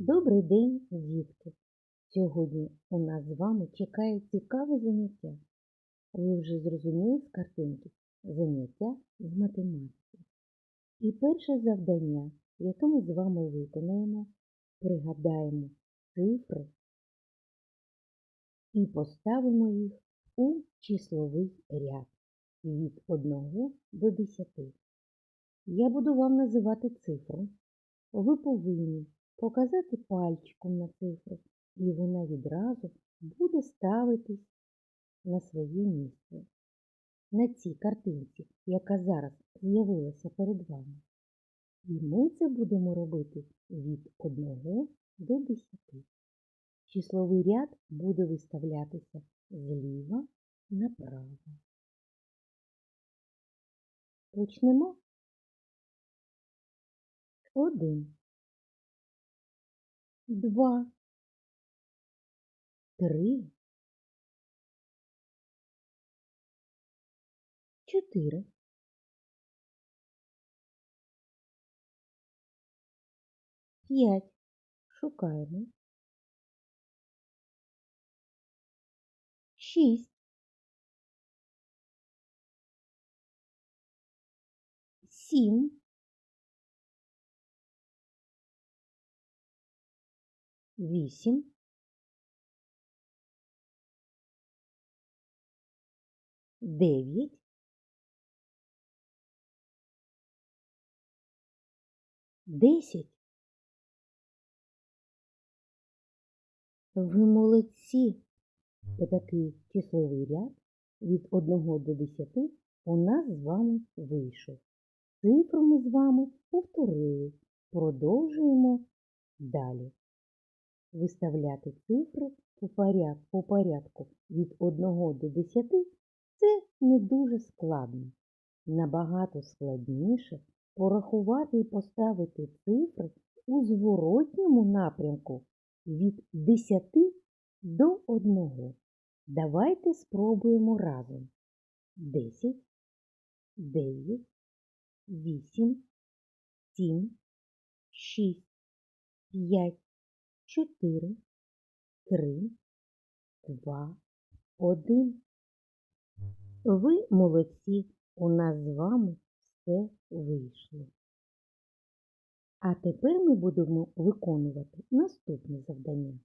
Добрий день, дітки! Сьогодні у нас з вами чекає цікаве заняття. Ви вже зрозуміли з картинки заняття з математики. І перше завдання, яке ми з вами виконаємо, пригадаємо цифри і поставимо їх у числовий ряд від 1 до 10. Я буду вам називати цифру. Ви повинні показати пальчиком на цифру, і вона відразу буде ставитись на своє місце. На цій картинці, яка зараз з'явилася перед вами. І ми це будемо робити від 1 до 10. Числовий ряд буде виставлятися зліва направо. Почнемо. Один. Два. Три. Чотири. П'ять. Шукаємо. Шість. Сім. Вісім. Дев'ять. Десять. Ви молодці. Отакий числовий ряд від 1 до 10 у нас з вами вийшов. Цифру ми з вами повторили. Продовжуємо далі. Виставляти цифри по порядку, по порядку від 1 до 10 це не дуже складно. Набагато складніше порахувати і поставити цифри у зворотньому напрямку від 10 до 1. Давайте спробуємо разом. 10, 9, 8, 7, 6, 5, 4, 3, 2, 1. Ви молодці, у нас з вами все вийшло. А тепер ми будемо виконувати наступне завдання.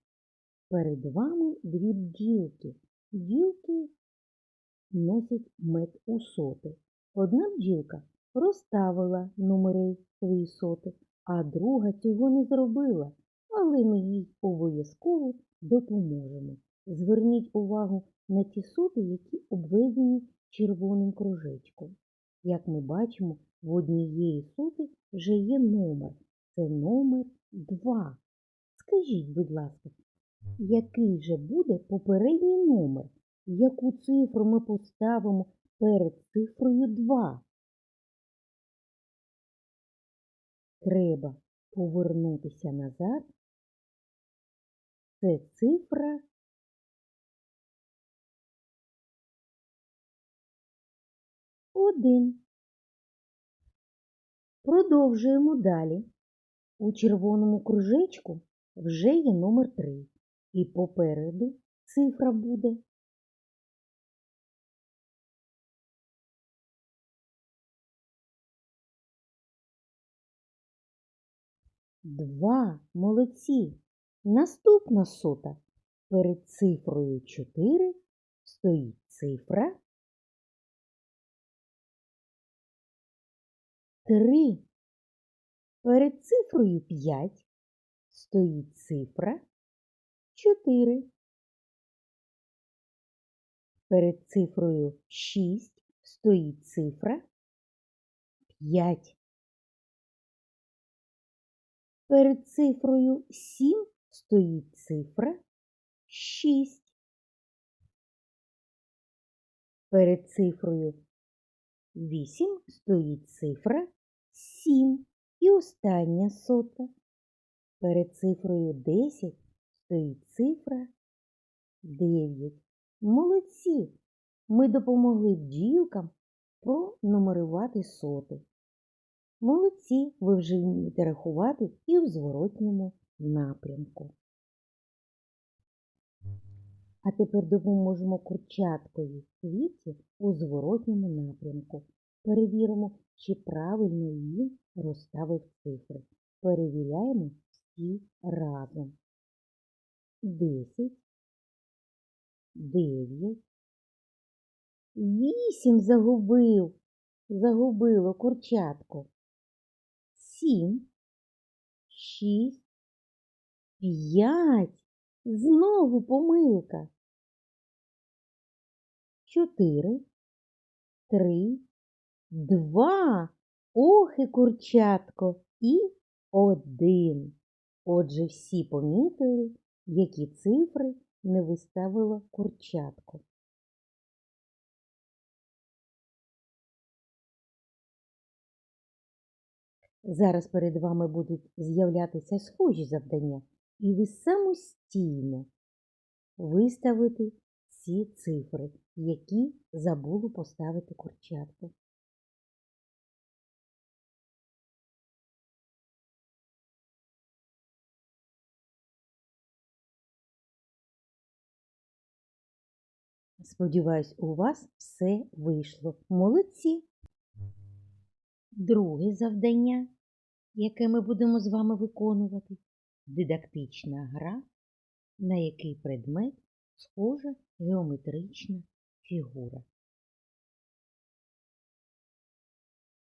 Перед вами дві бджілки. Бджілки носять мед у соти. Одна бджілка розставила номери свої соти, а друга цього не зробила, але ми їй обов'язково допоможемо. Зверніть увагу на ті соти, які обведені червоним кружечком. Як ми бачимо, в однієї соти вже є номер. Це номер 2. Скажіть, будь ласка, який же буде попередній номер? Яку цифру ми поставимо перед цифрою 2? Треба повернутися назад. Це цифра один. Продовжуємо далі. У червоному кружечку вже є номер 3. І попереду цифра буде. Два. Молодці. Наступна сота. Перед цифрою 4 стоїть цифра 3. Перед цифрою 5 стоїть цифра 4. Перед цифрою 6 стоїть цифра 5. Перед цифрою 7 стоїть цифра 6. Перед цифрою 8 стоїть цифра 7. І остання сота. Перед цифрою 10 стоїть цифра 9. Молодці! Ми допомогли бджілкам пронумерувати соти. Молодці, ви вже вмієте рахувати і в зворотньому напрямку. А тепер допоможемо курчаткові світі у зворотньому напрямку. Перевіримо, чи правильно він розставив цифри. Перевіряємо всі разом. 10, 9, 8 загубив, загубило курчатко. 7, 6, 5, знову помилка. 4, 3, 2, ох і курчатко і один. Отже, всі помітили, які цифри не виставило курчатко. Зараз перед вами будуть з'являтися схожі завдання, і ви самостійно виставите ці цифри, які забуло поставити курчатко. Сподіваюсь, у вас все вийшло. Молодці! Друге завдання, яке ми будемо з вами виконувати, дидактична гра, на який предмет схожа геометрична фігура.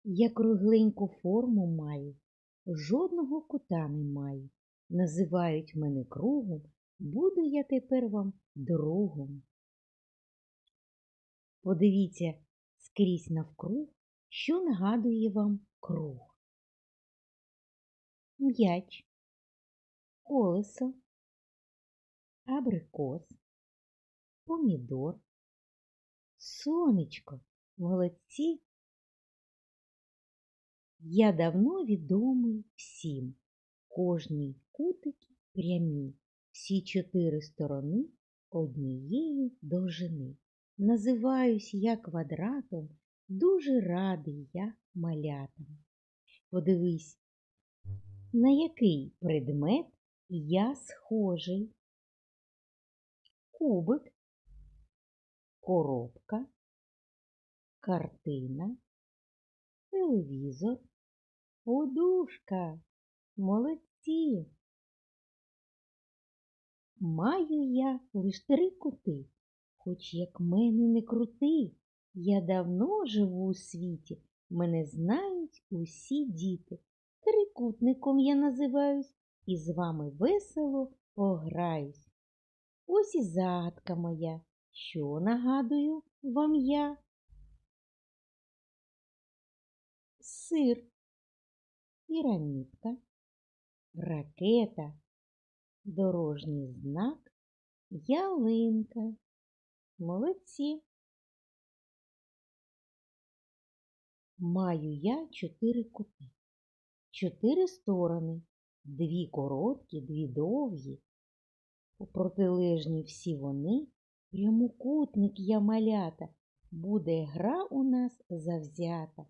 Я кругленьку форму маю, жодного кута не маю. Називають мене кругом, буду я тепер вам другом. Подивіться скрізь навкруг, що нагадує вам круг. М'яч, колесо, абрикос, помідор, сонечко, молодці. Я давно відомий всім, кожній кутики прямі, всі чотири сторони однієї довжини. Називаюсь я квадратом, дуже радий я малятам. Подивись, на який предмет я схожий. Кубик, коробка, картина, телевізор, подушка. Молодці. Маю я лиш три кути. Хоч як мене не крути, я давно живу у світі, мене знають усі діти. Трикутником я називаюсь і з вами весело пограюсь. Ось і загадка моя, що нагадую вам я. Сир, пірамідка, ракета, дорожній знак, ялинка. Молодці. Маю я чотири кути, чотири сторони, дві короткі, дві довгі. У протилежні всі вони, прямокутник я малята, буде гра у нас завзята.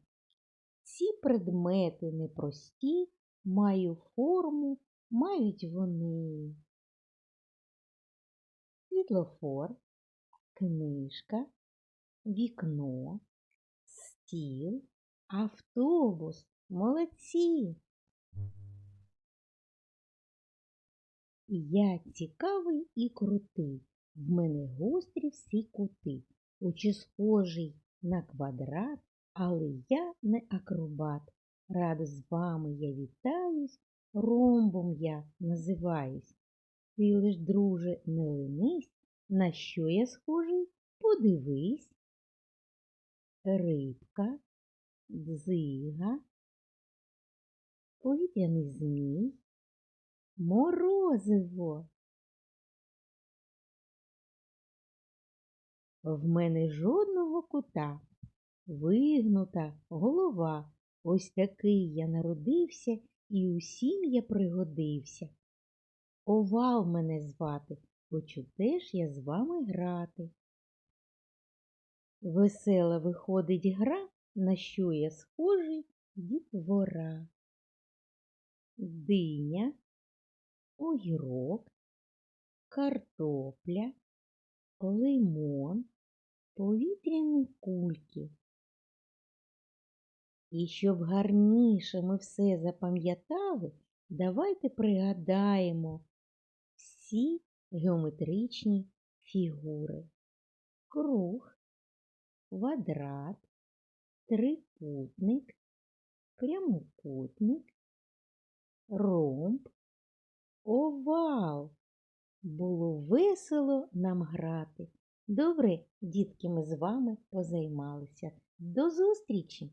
Ці предмети непрості, маю форму, мають вони. Світлофор книжка, вікно, стіл, автобус. Молодці. Я цікавий і крутий, в мене гострі всі кути, очі схожий на квадрат, але я не акробат. Рад з вами я вітаюсь, ромбом я називаюсь. Ти лиш, друже, не ленись, на що я схожий? Подивись. Рибка, дзига, повітряний змій, морозиво. В мене жодного кута, вигнута голова. Ось такий я народився і усім я пригодився. Овал мене звати, хочу теж я з вами грати. Весела виходить гра, на що я схожий дітвора. Диня, огірок, картопля, лимон, повітряні кульки. І щоб гарніше ми все запам'ятали, давайте пригадаємо всі геометричні фігури. Круг, квадрат, трикутник, прямокутник, ромб, овал. Було весело нам грати. Добре, дітки, ми з вами позаймалися. До зустрічі!